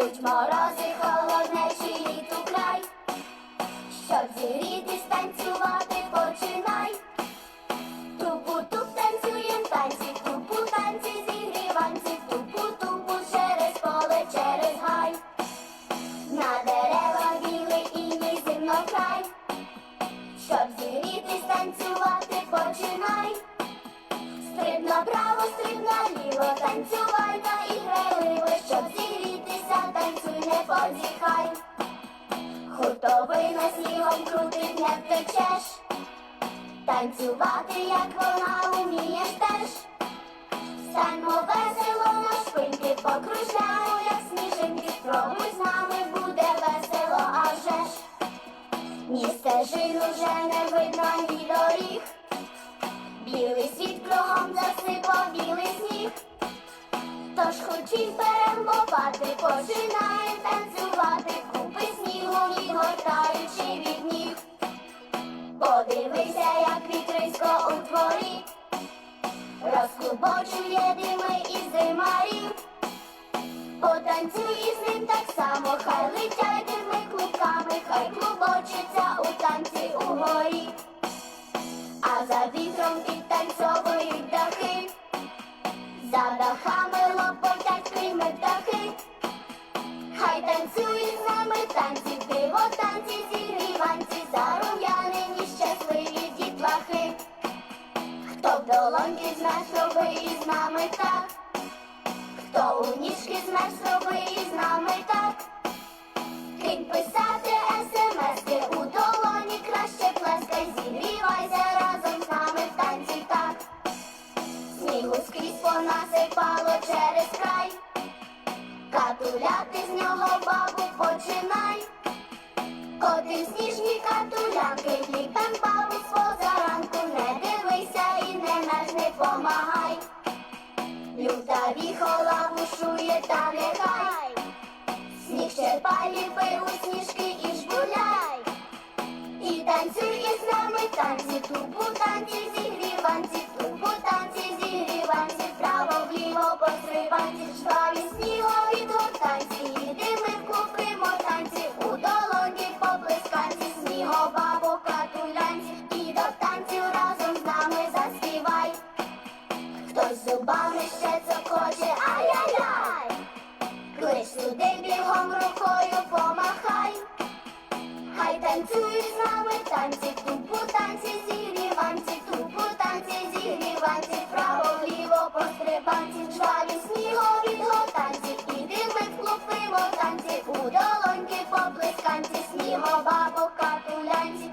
Йдуть морози, холоднечі літу край, щоб зігрітись, танцювати починай. Тупу-туп танцюєм танці, тупу танці зігріванці, тупу-тупу через поле, через гай. На деревах білий іній зимно край, щоб зігрітись, танцювати починай. Стрибно право, стрибно ліво, танцювай та і зігрітися, позіхай. Хуртовина снігом крутить, не втечеш. Танцювати, як вона умієш теж. Станьмо весело на шпиньки, покружляємо, як сніжинки. Спробуй з нами буде весело, а вже ж. Ні стежин уже не видно, ні доріг. Білий світ кругом засипав білий сніг. Тож хочіть перемовати, починаєм вітрисько у творі, розклубочує дими із димарів. Потанцюй із ним так само, хай летять дими клубками, хай клубочиться у танці угорі. А за вітром підтанцьовують дахи, за дахами лопотять крильми птахи. Хай танцюють з нами танці, диво танці, зігріванці, Долоньки змеш, роби із нами так, хто у ніжки змеш, роби із нами так. Кинь писати смски у долоні краще плескай, зігрівайся разом з нами в танці так. Снігу скрізь понасипало через край. Катуляти з нього бабу помагай. Люта віхола бушує та нехай. Сніг черпай, ліпи у сніжки і жбуляй. І танцюй із нами танці, тубу танці, зігріванці, тубу танці, зігріванці, вправо вліво пострибанці, жваві зубами ще це хоче, ай-яй-яй, клич туди бігом рукою помахай, хай танцюй з нами танці, тупу танці, зігріванці, тупу танці, зігріванці, вправо вліво по стрибанці, чвалі снігові танці, іди ми клупимо танці, у долоньки поплесканці, снігова по катулянці.